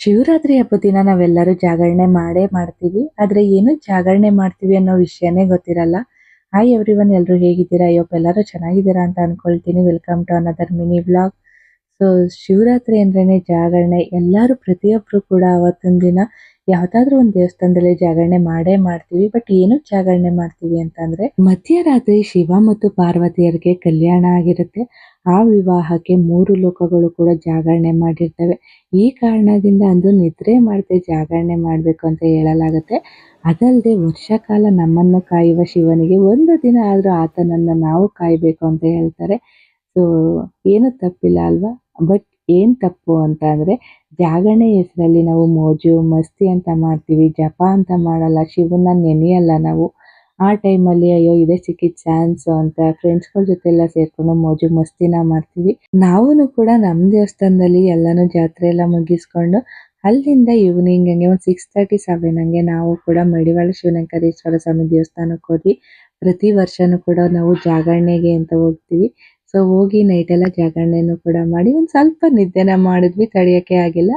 ಶಿವರಾತ್ರಿ ಹಬ್ಬದ ದಿನ ನಾವೆಲ್ಲರೂ ಜಾಗರಣೆ ಮಾಡೇ ಮಾಡ್ತೀವಿ. ಆದ್ರೆ ಏನು ಜಾಗರಣೆ ಮಾಡ್ತೀವಿ ಅನ್ನೋ ವಿಷಯನೇ ಗೊತ್ತಿರಲ್ಲ. ಹಾಯ್ ಎವ್ರಿ ಒನ್ ಎಲ್ಲರೂ ಹೇಗಿದ್ದೀರಾ ಅಯ್ಯೋ ಎಲ್ಲರೂ ಚೆನ್ನಾಗಿದ್ದೀರಾ ಅಂತ ಅನ್ಕೊಳ್ತೀನಿ. Welcome to another mini blog so Shivaratri ಅಂದ್ರೇನೆ ಜಾಗರಣೆ. ಎಲ್ಲರೂ ಪ್ರತಿಯೊಬ್ಬರು ಕೂಡ ಅವತ್ತಿನ ದಿನ ಯಾವ್ದಾದ್ರು ಒಂದು ದೇವಸ್ಥಾನದಲ್ಲಿ ಜಾಗರಣೆ ಮಾಡೇ ಮಾಡ್ತೀವಿ. ಬಟ್ ಏನು ಜಾಗರಣೆ ಮಾಡ್ತೀವಿ ಅಂತಂದ್ರೆ, ಮಧ್ಯರಾತ್ರಿ ಶಿವ ಮತ್ತು ಪಾರ್ವತಿಯರಿಗೆ ಕಲ್ಯಾಣ ಆಗಿರುತ್ತೆ. ಆ ವಿವಾಹಕ್ಕೆ ಮೂರು ಲೋಕಗಳು ಕೂಡ ಜಾಗರಣೆ ಮಾಡಿರ್ತವೆ. ಈ ಕಾರಣದಿಂದ ಅಂದು ನಿದ್ರೆ ಮಾಡದೆ ಜಾಗರಣೆ ಮಾಡಬೇಕು ಅಂತ ಹೇಳಲಾಗುತ್ತೆ. ಅದಲ್ಲದೆ ವರ್ಷಕಾಲ ನಮ್ಮನ್ನು ಕಾಯುವ ಶಿವನಿಗೆ ಒಂದು ದಿನ ಆದರೂ ಆತನನ್ನು ನಾವು ಕಾಯಬೇಕು ಅಂತ ಹೇಳ್ತಾರೆ. ಸೊ ಏನು ತಪ್ಪಿಲ್ಲ ಅಲ್ವಾ? ಬಟ್ ಏನ್ ತಪ್ಪು ಅಂತ ಅಂದ್ರೆ, ಜಾಗರಣೆ ಹೆಸರಲ್ಲಿ ನಾವು ಮೋಜು, ಮಸ್ತಿ ಅಂತ ಮಾಡ್ತೀವಿ, ಜಪ ಅಂತ ಮಾಡಲ್ಲ ಶಿವನ ನೆನೆಯಲ್ಲ ನಾವು. ಆ ಟೈಮಲ್ಲಿ ಅಯ್ಯೋ, ಇದೇ ಸಿಕ್ಕಿದ ಚಾನ್ಸ್ ಅಂತ ಫ್ರೆಂಡ್ಸ್ಗಳ ಜೊತೆ ಎಲ್ಲ ಸೇರ್ಕೊಂಡು ಮೋಜು, ಮಸ್ತಿನ ಮಾಡ್ತೀವಿ. ನಾವೂ ಕೂಡ ನಮ್ಮ ದೇವಸ್ಥಾನದಲ್ಲಿ ಎಲ್ಲಾನು ಜಾತ್ರೆ ಎಲ್ಲ ಮುಗಿಸ್ಕೊಂಡು, ಅಲ್ಲಿಂದ ಈವ್ನಿಂಗ್ ಹಂಗೆ ಒಂದು ಸಿಕ್ಸ್ ತರ್ಟಿ ಸೆವೆನ್ ಹಂಗೆ ನಾವು ಕೂಡ ಮಡಿವಾಳ ಶಿವನಂಕರೇಶ್ವರ ಸ್ವಾಮಿ ದೇವಸ್ಥಾನಕ್ಕೆ ಹೋದ್ವಿ. ಪ್ರತಿ ವರ್ಷನೂ ಕೂಡ ನಾವು ಜಾಗರಣೆಗೆ ಅಂತ ಹೋಗ್ತೀವಿ. ಸೊ ಹೋಗಿ ನೈಟ್ ಎಲ್ಲ ಜಾಗರಣೆನೂ ಕೂಡ ಮಾಡಿ ಒಂದು ಸ್ವಲ್ಪ ನಿದ್ದೆನ ಮಾಡಿದ್ವಿ, ತಡೆಯೋಕ್ಕೆ ಆಗಿಲ್ಲ.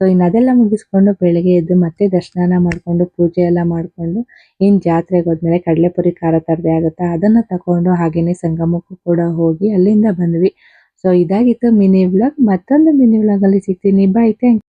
ಸೊ ಇನ್ನು ಅದೆಲ್ಲ ಮುಗಿಸ್ಕೊಂಡು ಬೆಳಗ್ಗೆ ಎದ್ದು ಮತ್ತೆ ದರ್ಶನ ಮಾಡಿಕೊಂಡು, ಪೂಜೆ ಎಲ್ಲ ಮಾಡಿಕೊಂಡು ಇನ್ನು ಜಾತ್ರೆಗೆ ಹೋದ್ಮೇಲೆ ಕಡಲೆಪುರಿ ಖಾರ ತರದೆ ಆಗುತ್ತಾ, ಅದನ್ನು ತಗೊಂಡು ಹಾಗೇನೆ ಸಂಗಮಕ್ಕೂ ಕೂಡ ಹೋಗಿ ಅಲ್ಲಿಂದ ಬಂದ್ವಿ. ಸೊ ಇದಾಗಿತ್ತು ಮಿನಿ ವ್ಲಾಗ್ ಮತ್ತೊಂದು ಮಿನಿ ವ್ಲಾಗ್ ಅಲ್ಲಿ ಸಿಗ್ತೀನಿ. Bye thank